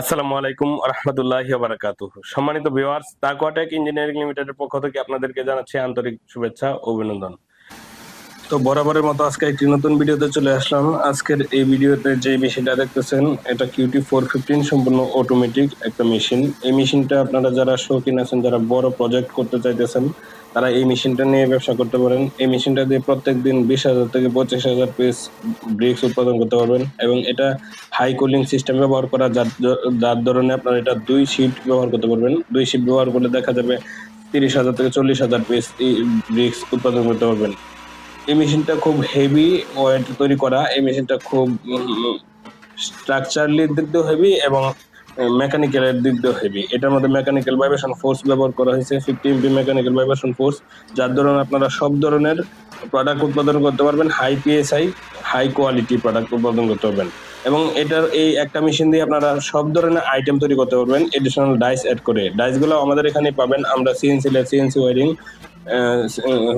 আসসালামু আলাইকুম রহমতুল্লাহ বারাকাতু সম্মানিত ভিওয়ার্স তাকুয়াটেক ইঞ্জিনিয়ারিং লিমিটেডের পক্ষ থেকে আপনাদেরকে জানাচ্ছি আন্তরিক শুভেচ্ছা অভিনন্দন। তো বরাবরের মতো আজকে একটি নতুন ভিডিওতে চলে আসলাম। আজকের এই ভিডিওতে যে মেশিনটা দেখতেছেন, এটা কিউটি ফোর ফিফটিন সম্পূর্ণ অটোমেটিক একটা মেশিন। এই মেশিনটা আপনারা যারা শৌখিন আছেন যারা বড় প্রজেক্ট করতে চাইতেছেন, তারা এই মেশিনটা নিয়ে ব্যবসা করতে পারেন। এই মেশিনটা দিয়ে প্রত্যেক দিন বিশ হাজার থেকে পঁচিশ হাজার পিস ব্রিক্স উৎপাদন করতে পারবেন এবং এটা হাই কুলিং সিস্টেম ব্যবহার করা যার যার ধরনে আপনারা এটা দুই শিফট ব্যবহার করতে পারবেন। দুই শিফট ব্যবহার করলে দেখা যাবে তিরিশ হাজার থেকে চল্লিশ হাজার পিস ব্রিক্স উৎপাদন করতে পারবেন। এই মেশিনটা খুব হেভি ওয়েট তৈরি করা। এই মেশিনটা খুব স্ট্রাকচারলি দিক দিয়েও হেভি এবং মেকানিক্যালের দিক দিয়েও হেভি এটার মধ্যে মেকানিক্যাল ভাইব্রেশন ফোর্স ব্যবহার করা হয়েছে fifty MP mechanical vibration force যার ধরুন আপনারা সব ধরনের প্রোডাক্ট উৎপাদন করতে পারবেন high PSI high quality product উৎপাদন করতে পারবেন। এবং এটার এই একটা মেশিন দিয়ে আপনারা সব ধরনের আইটেম তৈরি করতে পারবেন এডিশনাল ডাইস অ্যাড করে। ডাইসগুলো আমাদের এখানে পাবেন, আমরা CNC CNC wiring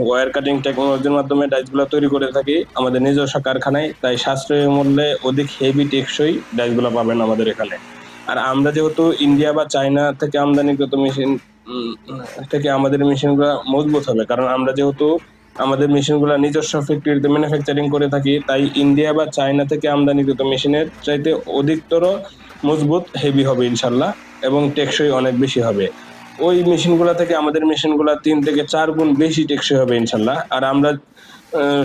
wire cutting টেকনোলজির মাধ্যমে ডাইসগুলো তৈরি করে থাকি। আমাদের নিজস্ব কারখানায়, তাই সাশ্রয়ী মূল্যে অধিক হেভি টেকসই ডাইসগুলো পাবেন আমাদের এখানে। আর আমরা যেহেতু ইন্ডিয়া বা চায়না থেকে আমদানিকৃত মেশিন থেকে আমাদের মেশিনগুলো মজবুত হবে, কারণ আমরা যেহেতু আমাদের মেশিনগুলো নিজস্ব ফ্যাক্টরিতে ম্যানুফ্যাকচারিং করে থাকি, তাই ইন্ডিয়া বা চায়না থেকে আমদানিকৃত মেশিনের চাইতে অধিকতর মজবুত হেভি হবে ইনশাল্লাহ, এবং টেকসই অনেক বেশি হবে। ওই মেশিনগুলো থেকে আমাদের মেশিনগুলো তিন থেকে চার গুণ বেশি টেকসই হবে ইনশাল্লাহ। আর আমরা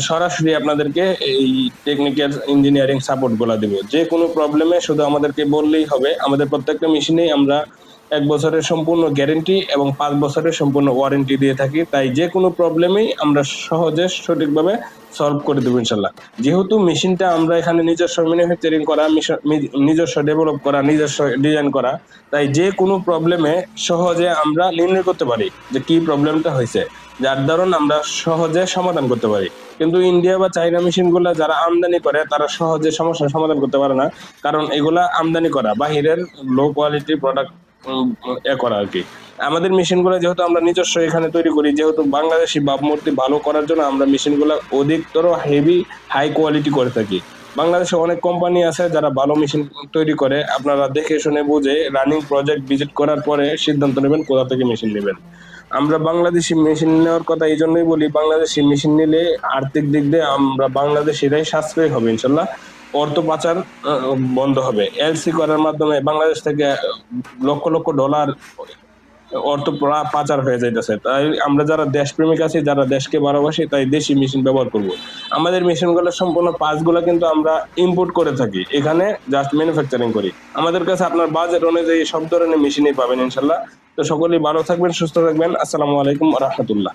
সরাসরি আপনাদেরকে এই টেকনিক্যাল ইঞ্জিনিয়ারিং সাপোর্টগুলো দেবো। যে কোনো প্রবলেমে শুধু আমাদেরকে বললেই হবে। আমাদের প্রত্যেকটা মেশিনেই আমরা এক বছরের সম্পূর্ণ গ্যারেন্টি এবং পাঁচ বছরের সম্পূর্ণ ওয়ারেন্টি দিয়ে থাকি। তাই যে কোনো প্রবলেমেই আমরা সহজে সঠিকভাবে সলভ করে দেবো ইনশাল্লাহ। যেহেতু মেশিনটা আমরা এখানে নিজস্ব ম্যানুফ্যাকচারিং করা নিজস্ব ডেভেলপ করা, নিজস্ব ডিজাইন করা, তাই যে কোনো প্রবলেমে সহজে আমরা নির্ণয় করতে পারি যে কি প্রবলেমটা হয়েছে। যার ধরুন আমরা সহজে সমাধান করতে পারি। কিন্তু ইন্ডিয়া বা চাইনা মেশিনগুলো যারা আমদানি করে, তারা সহজে সমস্যার সমাধান করতে পারে না। কারণ এগুলা আমদানি করা, বাহিরের লো কোয়ালিটি প্রোডাক্ট এ করা আর কি। আমাদের মেশিনগুলো যেহেতু আমরা নিজস্ব এখানে তৈরি করি, যেহেতু বাংলাদেশি ভাবমূর্তি ভালো করার জন্য আমরা মেশিনগুলো অধিকতর হেভি হাই কোয়ালিটি করে থাকি। বাংলাদেশে অনেক কোম্পানি আছে যারা ভালো মেশিন তৈরি করে। আপনারা দেখে শুনে বুঝে রানিং প্রজেক্ট ভিজিট করার পরে সিদ্ধান্ত নেবেন কোথা থেকে মেশিন নেবেন। আমরা বাংলাদেশি মেশিন নেওয়ার কথা এই জন্যই বলি, বাংলাদেশি মেশিন নিলে আর্থিক দিক দিয়ে আমরা বাংলাদেশিরাই সাশ্রয় হবে ইনশাল্লাহ। অর্থ পাচার বন্ধ হবে। এলসি করার মাধ্যমে বাংলাদেশ থেকে লক্ষ লক্ষ ডলার অর্থ পাচার হয়ে যাইতেছে। তাই আমরা যারা দেশপ্রেমিক আছি, যারা দেশকে ভালোবাসি, তাই দেশি মেশিন ব্যবহার করব। আমাদের মেশিনগুলো সম্পূর্ণ পাঁচগুলো কিন্তু আমরা ইম্পোর্ট করে থাকি। এখানে জাস্ট ম্যানুফ্যাকচারিং করি। আমাদের কাছে আপনার বাজেট অনুযায়ী সব ধরনের মেশিনই পাবেন ইনশাল্লাহ। তো সকলেই ভালো থাকবেন, সুস্থ থাকবেন। আসসালামু আলাইকুম রহমতুল্লাহ।